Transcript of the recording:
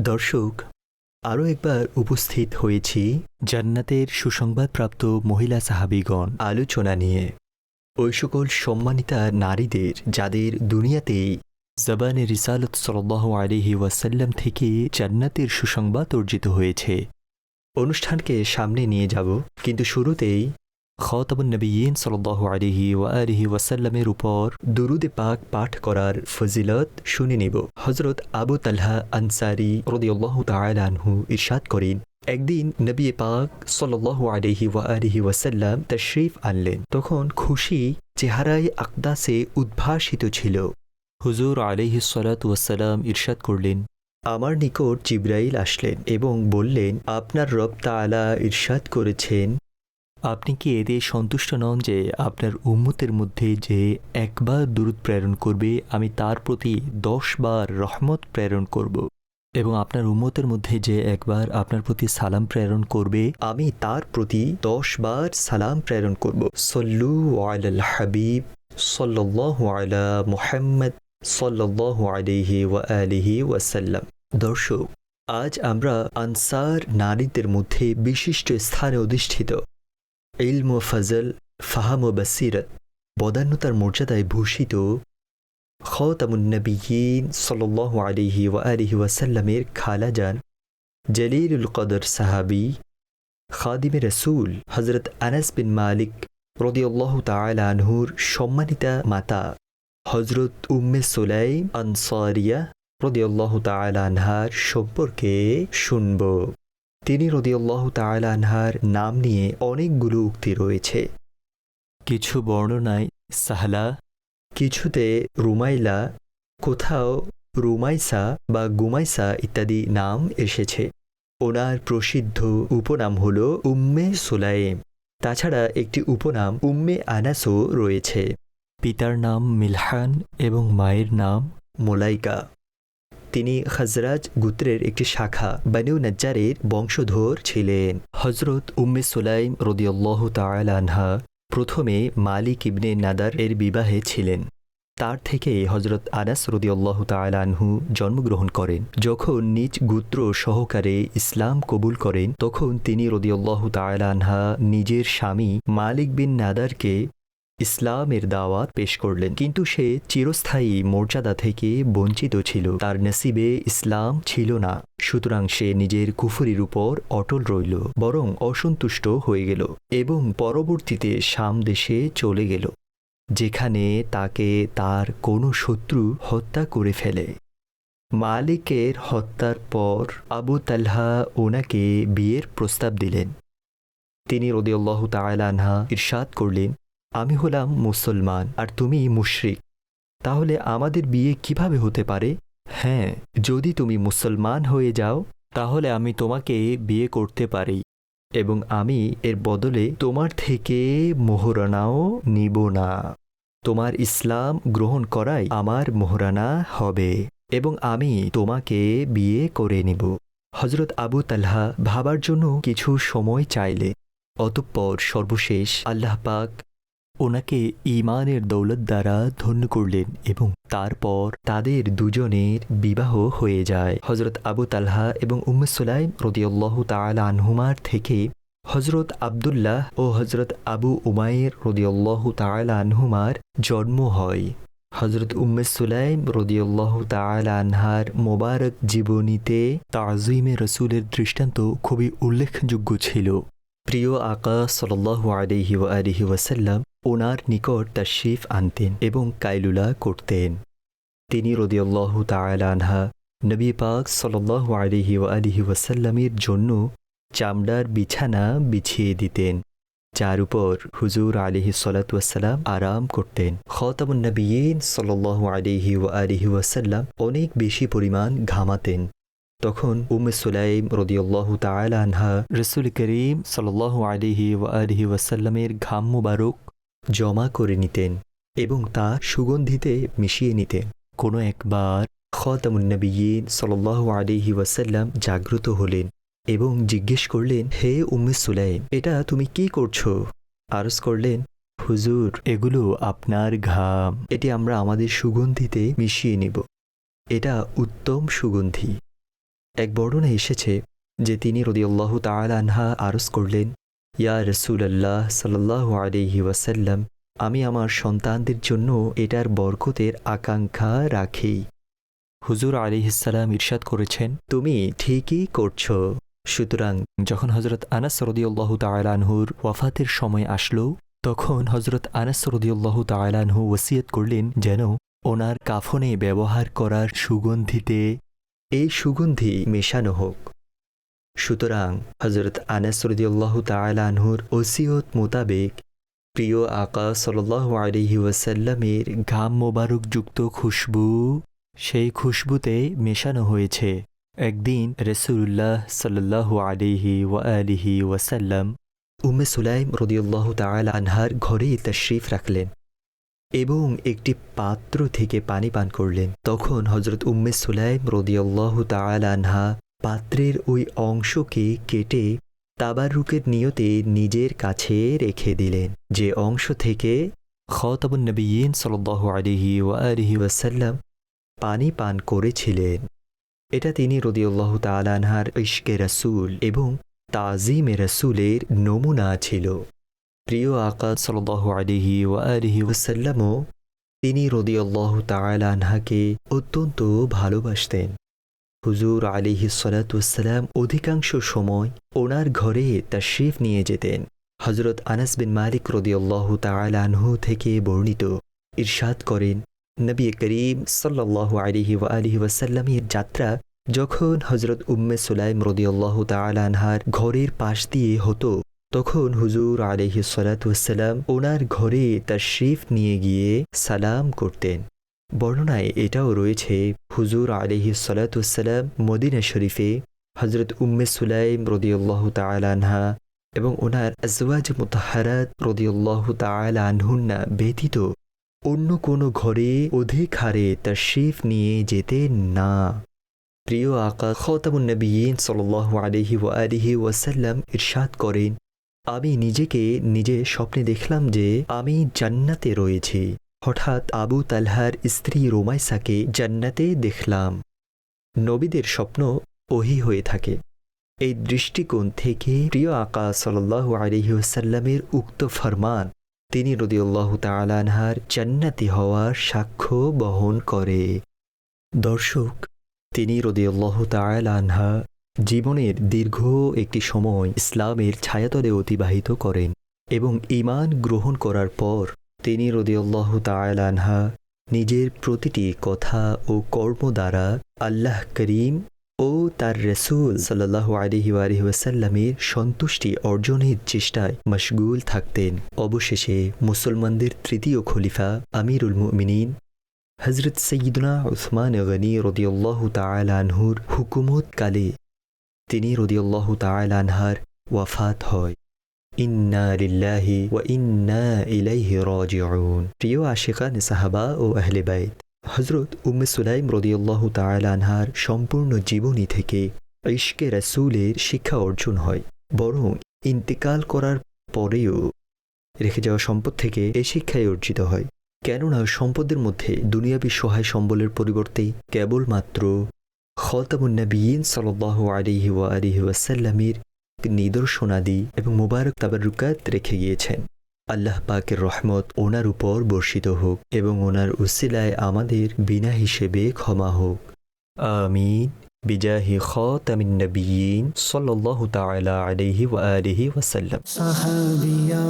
দর্শক আরও একবার উপস্থিত হয়েছি জান্নাতের সুসংবাদপ্রাপ্ত মহিলা সাহাবিগণ আলোচনা নিয়ে। ওই সকল সম্মানিতা নারীদের যাদের দুনিয়াতেই জবানে রিসালত সাল্লাহ আলিহি ওয়াসাল্লাম থেকে জান্নাতের সুসংবাদ অর্জিত হয়েছে। অনুষ্ঠানকে সামনে নিয়ে যাব, কিন্তু শুরুতেই খতাবুন নবীন সাল্লাহ আলিহি ওয়া আলিহি ওয়াসাল্লামের উপর দুরুদে পাক পাঠ করার ফজিলত শুনে নেব হজরত আবু তালহা আনসারি রদিয়াল্লাহ তাআলা আনহু ইরশাদ করেন একদিন নবী পাক সাল্লাহ আলিহি ওয়া আলিহি ওয়াসাল্লাম তশরিফ আনলেন। তখন খুশি চেহারায় আকদাসে উদ্ভাসিত ছিল। হুজুর আলিহি সালাত ওয়াসালাম ইরশাদ করলেন, আমার নিকট জিব্রাইল আসলেন এবং বললেন, আপনার রব তাআলা ইরশাদ করেছেন আপনি কি এতে সন্তুষ্ট নন যে আপনার উম্মতের মধ্যে যে একবার দূরত প্রেরণ করবে, আমি তার প্রতি দশ বার রহমত প্রেরণ করব? এবং আপনার উম্মতের মধ্যে যে একবার আপনার প্রতি সালাম প্রেরণ করবে, আমি তার প্রতি দশ বার সালাম প্রেরণ করব। সল্লু আলাল হাবিব, সাল্লাল্লাহু আলা মুহাম্মদ, সাল্লাল্লাহু আলাইহি ওয়া আলিহি ওয়াসাল্লাম। দর্শক, আজ আমরা আনসার নারীদের মধ্যে বিশিষ্ট স্থানে অধিষ্ঠিত। ইলম ও ফজল ফাহাম ও বাসিরত বদান্যতার মর্যাদায় ভূষিত খতামুন্নবীন সাল্লাহ আলিহি ওয়া আলিহি ওয়াসাল্লামের খালাজান জলিলুল কদর সাহাবি খাদিমে রসুল হজরত আনাস বিন মালিক রদিয়াল্লাহ তাআলা আনহুর সম্মানিতা মাতা হজরত উম্মে সোলাইম আনসারিয়া রদিয়াল্লাহ তাআলা আনহার সম্পর্কে শুনব। তিনি রদিয়াল্লাহ তাআলা আনহার নাম নিয়ে অনেকগুলো উক্তি রয়েছে। কিছু বর্ণনায় সাহলা, কিছুতে রুমাইলা, কোথাও রুমাইসা বা গুমাইসা ইত্যাদি নাম এসেছে। ওনার প্রসিদ্ধ উপনাম হল উম্মে সোলাইম। তাছাড়া একটি উপনাম উম্মে আনাসও রয়েছে। পিতার নাম মিলহান এবং মায়ের নাম মোলাইকা। তিনি হজরাজ গুত্রের একটি শাখা বানু নজ্জারের বংশধর ছিলেন। হজরত উম্মে সোলাইম রদিয়াল্লাহ তাআলা আনহা প্রথমে মালিক ইবনে নাদার এর বিবাহে ছিলেন। তার থেকে হজরত আনাস রদিয়াল্লাহ তাআলা আনহু জন্মগ্রহণ করেন। যখন নিজ গুত্র সহকারে ইসলাম কবুল করেন, তখন তিনি রদিয়াল্লাহ তাআলা আনহা নিজের স্বামী মালিক বিন নাদারকে ইসলামের দাওয়াত পেশ করলেন। কিন্তু সে চিরস্থায়ী মর্যাদা থেকে বঞ্চিত ছিল। তার নসিবে ইসলাম ছিল না। সুতরাং সে নিজের কুফুরির উপর অটল রইল, বরং অসন্তুষ্ট হয়ে গেল এবং পরবর্তীতে শাম দেশে চলে গেল, যেখানে তাকে তার কোনো শত্রু হত্যা করে ফেলে। মালিকের হত্যার পর আবু তালহা ওনাকে বিয়ের প্রস্তাব দিলেন। তিনি রদিয়াল্লাহ তাআলা আনহা ইরশাদ করলেন আমি হলাম মুসলমান আর তুমি মুশরিক। তাহলে আমাদের বিয়ে কীভাবে হতে পারে? হ্যাঁ যদি তুমি মুসলমান হয়ে যাও, তাহলে আমি তোমাকে বিয়ে করতে পারি এবং আমি এর বদলে তোমার থেকে মোহরানাও নিব না। তোমার ইসলাম গ্রহণ করাই আমার মোহরানা হবে এবং আমি তোমাকে বিয়ে করে নিব। হজরত আবু তালহা ভাবার জন্য কিছু সময় চাইলে। অতঃপর সর্বশেষ আল্লাহ পাক ওনাকে ইমানের দৌলত দ্বারা ধন্য করলেন এবং তারপর তাদের দুজনের বিবাহ হয়ে যায়। হজরত আবু তালহা এবং উম্মুসুলাইম রদিয়াল্লাহ তাআলা আনহুমার থেকে হজরত আবদুল্লাহ ও হজরত আবু উমায়ের রদিয়াল্লাহ তাআলা আনহুমার জন্ম হয়। হজরত উম্মে সুলাইম রদিয়াল্লাহ তাআলা আনহার মোবারক জীবনীতে তাজিমে রসুলের দৃষ্টান্ত খুবই উল্লেখযোগ্য ছিল। প্রিয় আকা সাল্লাহ আলহি আলিহি ওয়াসাল্লাম ওনার নিকট তাশরিফ আনতেন এবং কাইলুলা করতেন। তিনি রদিয়াল্লাহ তাআলা আনহা নবী পাক সাল্লাহ আলহি আলিহি ওয়াসাল্লামের জন্য চামড়ার বিছানা বিছিয়ে দিতেন, যার উপর হুজুর আলিহি সালাতাম আরাম করতেন। খতামুন নবীন সাল্লাহ আলিহি আলিহি ওয়াসাল্লাম অনেক বেশি পরিমাণ ঘামাতেন। তখন উম সুলাইম রদিয়াল্লাহ তাআলা আনহা রসুল করিম সাল্লাহ আলিহি আলিহি ওয়াসাল্লামের ঘাম মুবারক জমা করে নিতেন এবং তা সুগন্ধিতে মিশিয়ে নিতেন। কোনো একবার খতামুন্নবীন সাল্লাহ আলিহি ওয়াসাল্লাম জাগ্রত হলেন এবং জিজ্ঞেস করলেন, হে উম্মে সুলাইম, এটা তুমি কি করছ? আরজ করলেন, হুজুর, এগুলো আপনার ঘাম। এটি আমরা আমাদের সুগন্ধিতে মিশিয়ে নিব। এটা উত্তম সুগন্ধি। এক বর্ণনা এসেছে যে তিনি রদিয়াল্লাহ আনহা আরজ করলেন ইয়া রসুলাল্লাহ সাল্লাহ আলহি ওয়াসাল্লাম, আমি আমার সন্তানদের জন্য এটার বরকতের আকাঙ্ক্ষা রাখি। হুজুর আলিহিসাল্লাম ইরশাদ করেছেন, তুমি ঠিকই করছ। সুতরাং যখন হজরত আনাস রদিউল্লাহ তালানহুর ওয়াফাতের সময় আসলো, তখন হজরত আনাস রদিউল্লাহ তালানহু ওসিয়ত করলেন যেন ওনার কাফনে ব্যবহার করার সুগন্ধিতে এই সুগন্ধি মেশানো হোক। সুতরাং হজরত আনাস রদিউল্লাহ তালানহুর ওসিয়ত মোতাবেক প্রিয় আকা সাল্লাহ আলহি ওয়াসাল্লামের ঘাম মোবারকযুক্ত খুশবু সেই খুশবুতে মেশানো হয়েছে। একদিন রসুল্লাহ সাল্লাহ আলিহি ওয়া আলিহি ওয়াসাল্লাম উম্মে সুলাইম রদিউল্লাহ তাল আনহার ঘরে তশরিফ রাখলেন এবং একটি পাত্র থেকে পানি পান করলেন। তখন হজরত উম্মে সুলাইম রদিউল্লাহ তাল আনহা পাত্রের ওই অংশকে কেটে তাবারুকের নিয়তে নিজের কাছে রেখে দিলেন। যে অংশ থেকে খতাবুন নবীন সাল্লাহ আলিহি ওয়া আলিহি ওয়াসাল্লাম পানি পান করেছিলেন। এটা তিনি রদিউল্লাহ তালানহার ইশকে রসুল এবং তাজিমে রাসুলের নমুনা ছিল। প্রিয় আকাদ সাল্লাহ আলিহি ওয়া আলিহি ওসাল্লামও তিনি রদিউল্লাহ তালানহাকে অত্যন্ত ভালোবাসতেন। হুজুর আলিহি সালাতাম অধিকাংশ সময় ওনার ঘরে তশরিফ নিয়ে যেতেন। হজরত আনাস বিন মালিক রদিউল্লাহ তালানহু থেকে বর্ণিত ইরশাদ করেন, নবী করিম সাল্লাহ আলিহি আলিহি ওয়াসাল্লামের যাত্রা যখন হজরত উম্মে সুলাইম রদিয়াল্লাহ তালানহার ঘরের পাশ দিয়ে হতো, তখন হুজুর আলহি সালাতাম ওনার ঘরে তশরিফ নিয়ে গিয়ে সালাম করতেন। বর্ণনায় এটাও রয়েছে হুজুর আলিহি সালাতাম মদিনা শরীফে হজরত উম্মে সুলাইম রদিয়াল্লাহ তালানহা এবং ওনার আজওয়াজ মুতাহারাত রদিয়াল্লাহ তালানহুন্না ব্যতীত অন্য কোনো ঘরে অধিক হারে তশরিফ নিয়ে যেতেন না। প্রিয় আকা খতামুন্নবীন সাল আলহি ও আলিহি ওয়াসাল্লাম ইরশাদ করেন, আমি নিজেকে নিজে স্বপ্নে দেখলাম যে আমি জান্নাতে রয়েছি। হঠাৎ আবু তালহার স্ত্রী রোমাইসাকে জান্নাতে দেখলাম। নবীদের স্বপ্ন ওহি হয়ে থাকে। এই দৃষ্টিকোণ থেকে প্রিয় আকা সাল্লাহ আলহিউসাল্লামের উক্ত ফরমান, তিনি রদিউল্লাহ তালানহার জান্নাতি হওয়ার সাক্ষ্য বহন করে। দর্শক, তিনি রদিউল্লাহ তালানহা জীবনের দীর্ঘ একটি সময় ইসলামের ছায়াতলে অতিবাহিত করেন এবং ইমান গ্রহণ করার পর তিনি রদিউল্লাহ তালানহা নিজের প্রতিটি কথা ও কর্ম দ্বারা আল্লাহ করিম ও তার রসুল সাল্লাহ আলহি আলহিহাসাল্লামের সন্তুষ্টি অর্জনের চেষ্টায় মশগুল থাকতেন। অবশেষে মুসলমানদের তৃতীয় খলিফা আমিরুল মুমিনিন হজরত সঈদনা উসমান গনি রদিউল্লাহ তালানহুর হুকুমত কালে তিনি রদিউল্লাহ তালানহার ওয়াফাত হয়। ওয়া ইন্না প্রিয় আশিকান সাহাবা ও আহলে হজরত উম্মে সুলাইম রদিউল্লাহ তালানহার সম্পূর্ণ জীবনী থেকে ইশকে রাসুলের শিক্ষা অর্জন হয়। বরং ইন্তেকাল করার পরেও রেখে যাওয়া সম্পদ থেকে এই শিক্ষাই অর্জিত হয়। কেননা সম্পদের মধ্যে দুনিয়াবী সহায় সম্বলের পরিবর্তে কেবলমাত্র খতামুন্নবীন সাল্লাহ আলিহি ওয়া আলিহি ওয়াসাল্লামের নিদর্শনাদি এবং মুবারক তাবারুকাত রেখে গিয়েছেন। আল্লাহ পাকের রহমত ওনার উপর বর্ষিত হোক এবং ওনার উসিলায় আমাদের বিনা হিসেবে ক্ষমা হোক। আমিন। বিজাহি খাতামিন নবিয়িন সাল্লাল্লাহু তাআলা আলাইহি ওয়া আলিহি ওয়াসাল্লাম। সাহাবিয়া